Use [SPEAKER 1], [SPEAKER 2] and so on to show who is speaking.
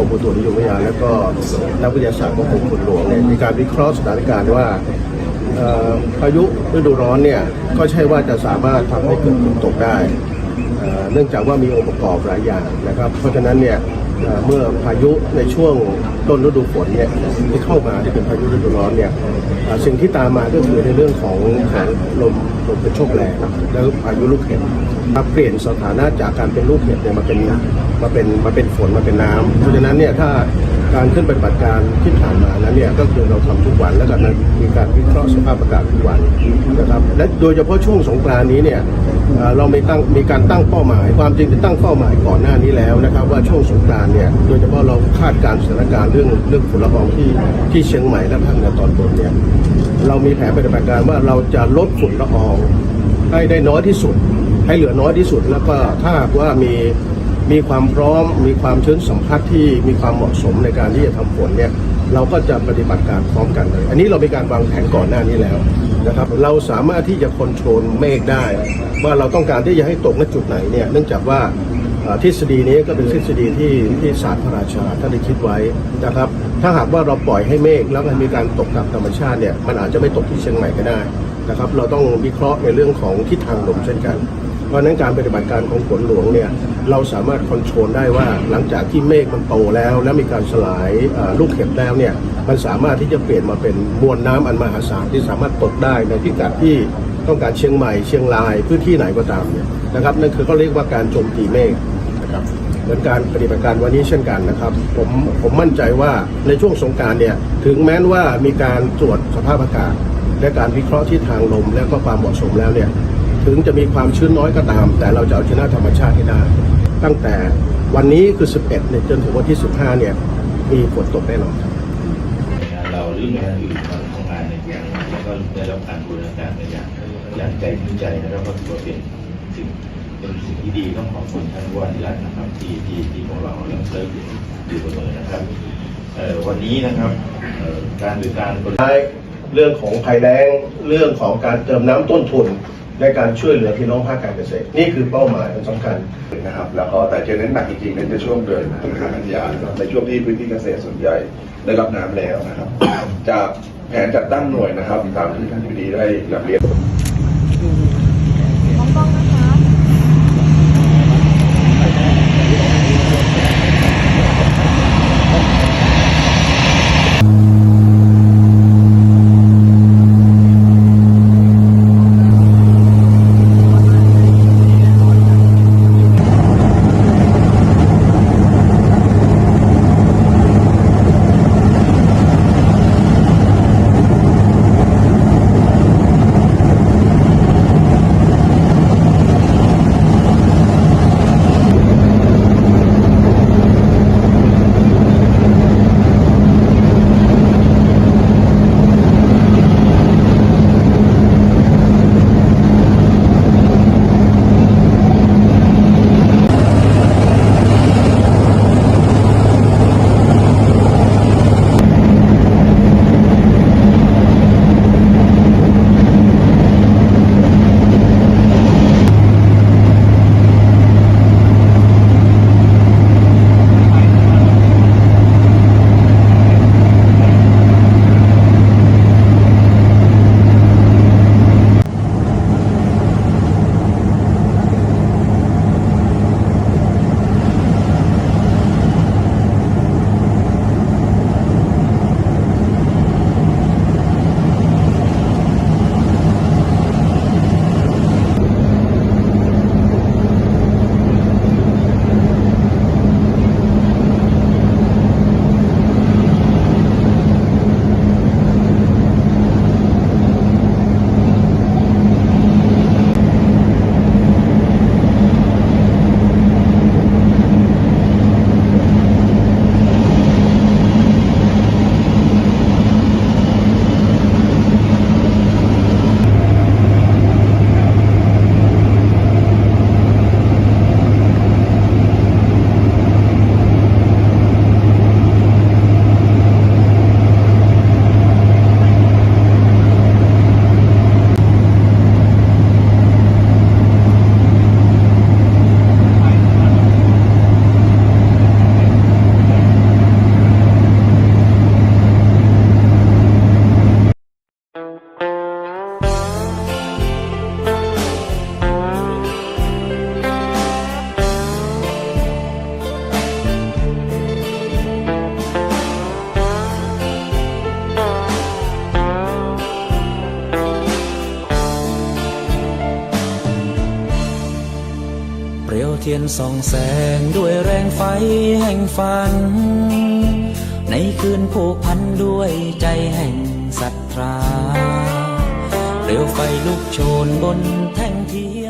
[SPEAKER 1] รมอุตุนิยมวิทยา และก็นักวิทยาศาสตร์ของกรมฝนหลวงเนี่ยมีการวิเคราะห์สถานการณ์ว่าพายุฤดูร้อนเนี่ยก็ใช่ว่าจะสามารถทำให้เกิดฝนตกได้ เนื่องจากว่ามีองค์ประกอบหลายอย่างนะครับ เพราะฉะนั้นเนี่ยเมื่อพายุในช่วงต้นฤดูฝนเนี่ยที่เข้ามาที่เป็นพายุฤดูร้อนเนี่ยสิ่งที่ตามมาก็คือในเรื่องของแผลมลมเป็นโชคแรงแล้วพายุลูกเห็บมาเปลี่ยนสถานะจากการเป็นลูกเห็บเนี่ยมาเป็น มาเป็นมาเป็นฝนมาเป็นน้ำเพราะฉะนั้นเนี่ยถ้าการขึ้นปฏิบัติการที่ผ่านมานั้นเนี่ยก็คือเราทำทุกวันแล้วก็มีการวิเคราะห์สภาพอากาศทุกวันนะครับและโดยเฉพาะช่วงสงกรานนี้เนี่ยเรามีตั้งมีการตั้งเป้าหมาย ความจริงจะตั้งเป้าหมายก่อนหน้านี้แล้วนะครับ ว่าช่วงสงกรานเนี่ยโดยเฉพาะเราคาดการณ์สถานการณ์เรื่องเรื่องฝุ่นละอองที่ที่เชียงใหม่และภาคเหนือตอนบนเนี่ยเรามีแผนปฏิบัติการว่าเราจะลดฝุ่นละอองให้ได้น้อยที่สุด ให้เหลือน้อยที่สุด แล้วก็ถ้าว่ามี มีความพร้อม มีความชื้นสัมผัสที่มีความเหมาะสมในการที่จะทำฝนเนี่ยเราก็จะปฏิบัติการพร้อมกันเลย อันนี้เรามีการวางแผนก่อนหน้านี้แล้วนะครับ เราสามารถที่จะคอนโทรลเมฆได้ ว่าเราต้องการที่จะให้ตกณจุดไหนเนี่ย เนื่องจากว่าทฤษฎีนี้ก็เป็นทฤษฎีที่ที่ศาสตร์พระราชาท่านได้คิดไว้นะครับ ถ้าหากว่าเราปล่อยให้เมฆแล้วมันมีการตกตามธรรมชาติเนี่ย มันอาจจะไม่ตกที่เชียงใหม่ก็ได้นะครับ เราต้องวิเคราะห์ในเรื่องของทิศทางลมเช่นกัน เพราะนั้นการปฏิบัติการของฝนหลวงเนี่ยเราสามารถคอนโทรลได้ว่าหลังจากที่เมฆมันโตแล้ว แล้วมีการสลายลูกเห็บแล้วเนี่ยมันสามารถที่จะเปลี่ยนมาเป็นมวลน้ำอันมหาศาลที่สามารถตกได้ในพิกัดที่ต้องการเชียงใหม่เชียงรายพื้นที่ไหนก็ตามเนี่ยนะครับนั่นคือเขาเรียกว่าการโจมตีเมฆนะครับเหมือนการปฏิบัติการวันนี้เช่นกันนะครับผมผมมั่นใจว่าในช่วงสงการเนี่ยถึงแม้ว่ามีการตรวจสภาพอากาศและการวิเคราะห์ทิศทางลมและก็ความเหมาะสมแล้วเนี่ย ถึงจะมีความชื้นน้อยก็ตาม แต่เราจะเอาชนะธรรมชาติให้ได้ ตั้งแต่วันนี้คือ 11เนี่ยจนถึงวันที่ 15 เนี่ย มีฝนตกแน่นอนครับ
[SPEAKER 2] งานเราหรือหน่วยงานอื่นมาทำงานในอย่างแล้วก็ได้รับการบูรณาการในอย่างอย่างใจถึงใจนะครับก็ถือว่าเป็นสิ่งเป็นสิ่งที่ดีต้องขอบคุณท่านผู้ว่าที่รัฐนะครับที่ที่ที่ของเราเริ่มเติมอยู่เสมอนะครับเอ่อวันนี้นะครับเอ่อการบริการบริ
[SPEAKER 1] ท้ายเรื่องของภัยแล้งเรื่องของการเติมน้ำต้นทุน ในการช่วยเหลือพี่น้องภาคการเกษตร นี่คือเป้าหมายอันสำคัญ
[SPEAKER 3] นะครับแล้วก็แต่จะเน้นหนักจริงๆเน้นในช่วงเดือนพฤษภาคมยานในช่วงที่พื้นที่เกษตรส่วนใหญ่ได้รับน้ำแล้วนะครับ จากแผนจัดตั้งหน่วยนะครับตามที่ท่านอธิบดีได้นำเรียน
[SPEAKER 4] เที
[SPEAKER 5] ยนส่องแสงด้วยแรงไฟแห่งฝัน ในคืนผูกพันด้วยใจแห่งศรัทธาเร็วไฟลุกโชนบนแท่งเทียน